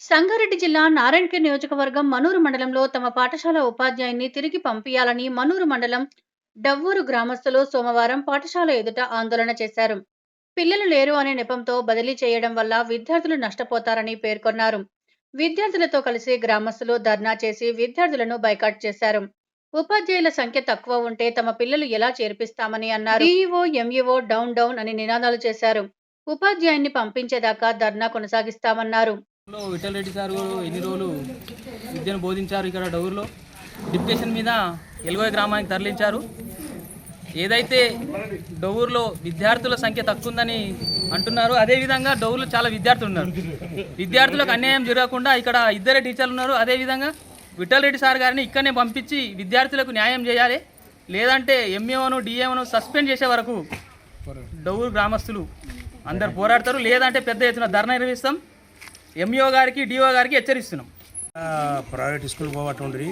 సంగారెడ్డి జిల్లా నారాయణఖేడ్ నియోజకవర్గం మనూరు మండలంలో తమ పాఠశాల ఉపాధ్యాయుని తిరిగి పంపించాలని మనూరు మండలం డవ్వూరు గ్రామస్తులు సోమవారం పాఠశాల ఎదుట ఆందోళన చేశారు. పిల్లలు లేరు అనే నెపంతో బదిలీ చేయడం వల్ల విద్యార్థులు నష్టపోతారని పేర్కొన్నారు. విద్యార్థులతో కలిసి గ్రామస్తులు ధర్నా చేసి విద్యార్థులను బైకాట్ చేశారు. ఉపాధ్యాయుల సంఖ్య తక్కువ ఉంటే తమ పిల్లలు ఎలా చేర్పిస్తామని అన్నారు. ఈఈఓ ఎంఈఓ డౌన్ డౌన్ అని నినాదాలు చేశారు. ఉపాధ్యాయున్ని పంపించేదాకా ధర్నా కొనసాగిస్తామన్నారు. విఠల్ రెడ్డి సార్ ఎన్ని రోజులు విద్యను బోధించారు ఇక్కడ డౌర్లో? డిప్యుటేషన్ మీద ఎలుగోయ గ్రామానికి తరలించారు. ఏదైతే డౌర్లో విద్యార్థుల సంఖ్య తక్కువ ఉందని అంటున్నారు అదేవిధంగా డౌర్లో చాలా విద్యార్థులు ఉన్నారు. విద్యార్థులకు అన్యాయం జరగకుండా ఇక్కడ ఇద్దరే టీచర్లు ఉన్నారు. అదేవిధంగా విఠల్ రెడ్డి సార్ గారిని ఇక్కడనే పంపించి విద్యార్థులకు న్యాయం చేయాలి. లేదంటే ఎంఏఓను డిఏఓను సస్పెండ్ చేసే వరకు డౌర్ గ్రామస్తులు అందరు పోరాడతారు. లేదంటే పెద్ద ఎత్తున ధర్నా నిర్వహిస్తాం. ఎంఈఓ గారికి డిఓ గారికి హెచ్చరిస్తున్నాం. ఆ, ప్రైవేట్ స్కూల్ పోవట్టుండ్రి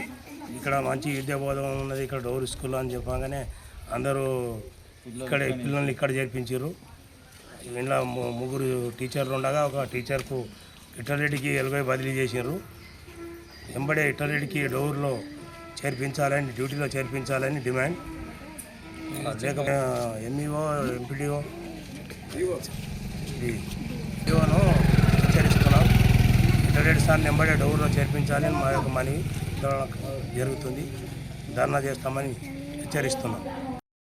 ఇక్కడ మంచి విద్యా బోధన ఉన్నది ఇక్కడ డోర్ స్కూల్ అని చెప్పగానే అందరూ ఇక్కడ పిల్లల్ని ఇక్కడ చేర్పించారు ఇంట్లో ము- ముగ్గురు టీచర్లు ఉండగా ఒక టీచర్కు ఇట్టరెడ్డికి ఎలుగై బదిలీ చేశారు వెంబడే ఇట్టరెడ్డికి డోర్లో చేర్పించాలని డ్యూటీలో చేర్పించాలని డిమాండ్. లేక ఎంఈఓ ఎంపీడీఓ డిఓను సార్ నెంబర్ డోర్లో చేర్పించాలి మా యొక్క మనీ జరుగుతుంది. ధర్నా చేస్తామని హెచ్చరిస్తున్నాం.